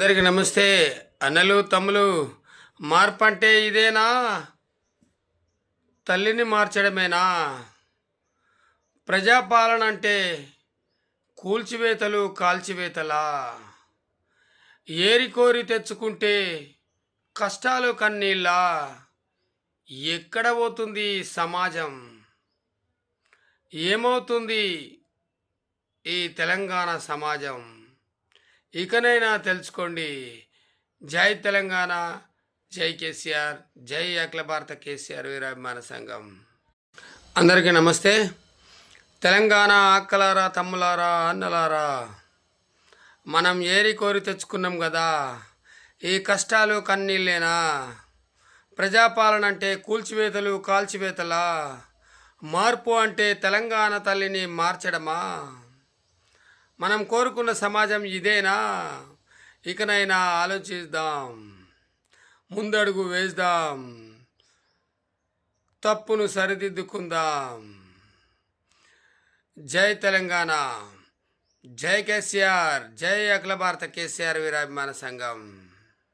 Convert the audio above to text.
అందరికి నమస్తే. అన్నలు తమ్ములు మార్పు అంటే ఇదేనా? తల్లిని మార్చడమేనా? ప్రజాపాలన అంటే కూల్చివేతలు కాల్చివేతలా? ఏరి కోరి తెచ్చుకుంటే కష్టాలు కన్నీళ్ళ? ఎక్కడ పోతుంది సమాజం? ఏమవుతుంది ఈ తెలంగాణ సమాజం? ఇకనైనా తెలుసుకోండి. జై తెలంగాణ జై కేసీఆర్ జై అఖిల భారత కేసీఆర్ వీరాభిమాన సంఘం. అందరికీ నమస్తే. తెలంగాణ అక్కలారా తమ్ములారా అన్నలారా మనం ఏరి కోరి తెచ్చుకున్నాం కదా ఈ కష్టాలు కన్నీళ్ళేనా? ప్రజాపాలన అంటే కూల్చివేతలు కాల్చివేతలా? మార్పు అంటే తెలంగాణ తల్లిని మార్చడమా? మనం కోరుకున్న సమాజం ఇదేనా? ఇకనైనా ఆలోచిద్దాం. ముందడుగు వేద్దాం. తప్పును సరిదిద్దుకుందాం. జై తెలంగాణ. జై కేసీఆర్. జై అఖిల భారత కేసీఆర్ వీరాభిమాన సంఘం.